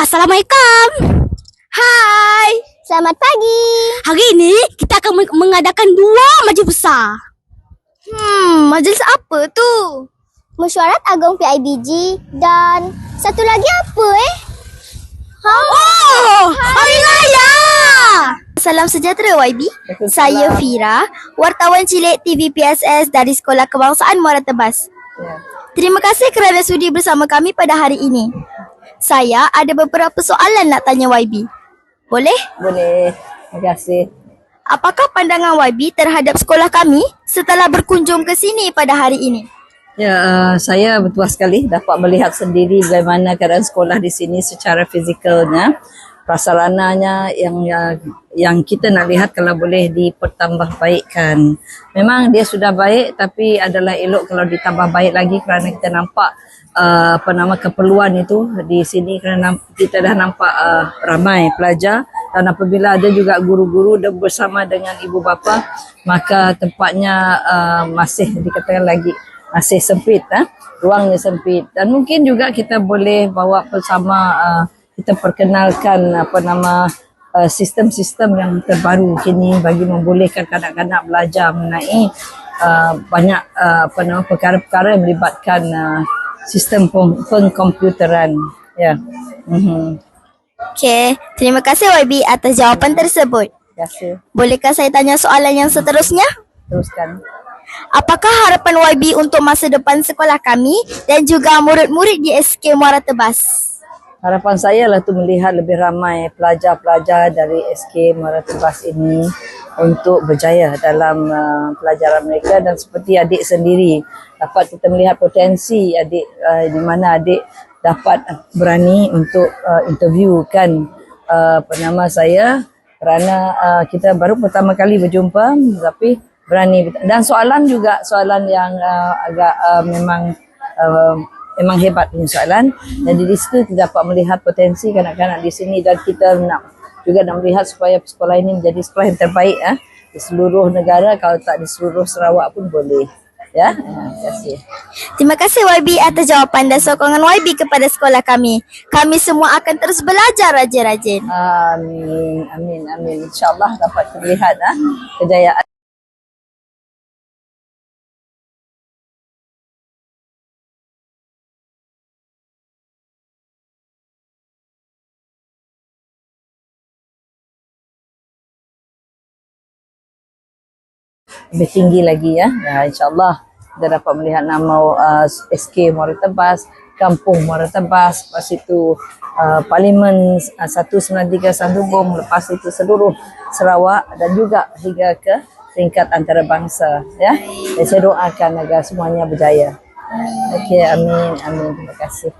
Assalamualaikum. Hai. Selamat pagi. Hari ini kita akan meng- mengadakan dua majlis besar. Hmm, majlis apa tu? Mesyuarat Agong PIBG dan satu lagi apa eh? Ha? Oh, hari raya. Salam sejahtera YB. Saya Fira, wartawan cilik TV PSS dari Sekolah Kebangsaan Muara Tebas. Terima kasih kerana sudi bersama kami pada hari ini. Saya ada beberapa soalan nak tanya YB. Boleh? Boleh. Terima kasih. Apakah pandangan YB terhadap sekolah kami setelah berkunjung ke sini pada hari ini? Ya, uh, saya berpuas sekali dapat melihat sendiri bagaimana keadaan sekolah di sini secara fizikalnya, prasarananya yang yang, kita nak lihat kalau boleh dipertambah baikkan. Memang dia sudah baik tapi adalah elok kalau ditambah baik lagi kerana kita nampak uh, apa nama keperluan itu di sini kerana kita dah nampak uh, ramai pelajar dan apabila ada juga guru-guru dan bersama dengan ibu bapa maka tempatnya uh, masih dikatakan lagi masih sempit eh? ruangnya sempit dan mungkin juga kita boleh bawa bersama uh, kita perkenalkan apa nama uh, sistem-sistem yang terbaru kini bagi membolehkan kanak-kanak belajar mengenai uh, banyak uh, apa nama perkara-perkara yang melibatkan uh, sistem peng- pengkomputeran ya. Mhm. Okey, terima kasih YB atas jawapan tersebut. Terima kasih. Bolehkah saya tanya soalan yang seterusnya? Teruskan. Apakah harapan YB untuk masa depan sekolah kami dan juga murid-murid di SK Muara Tebas? Harapan saya lah tu melihat lebih ramai pelajar-pelajar dari SK Muara Tebas ini untuk berjaya dalam uh, pelajaran mereka dan seperti adik sendiri dapat kita melihat potensi adik uh, di mana adik dapat berani untuk uh, interviewkan uh, apa nama saya kerana uh, kita baru pertama kali berjumpa tapi berani. Dan soalan juga soalan yang uh, agak uh, memang uh, memang hebat punya soalan. Dan di situ kita dapat melihat potensi kanak-kanak di sini dan kita nak juga nak melihat supaya sekolah ini menjadi sekolah yang terbaik eh, di seluruh negara. Kalau tak di seluruh Sarawak pun boleh ya. Terima kasih. Terima kasih YB atas jawapan dan sokongan YB kepada sekolah kami. Kami semua akan terus belajar rajin-rajin. amin amin amin. Insyaallah dapat terlihat ah kejayaan lebih tinggi lagi ya. Ya insyaallah kita dapat melihat nama uh, SK Muara Tebas, Kampung Muara Tebas, lepas itu uh, Parlimen uh, 193 Sandubung, lepas itu seluruh Sarawak dan juga hingga ke tingkat antarabangsa ya. Dan saya doakan agar semuanya berjaya. Okey, amin, amin. Terima kasih.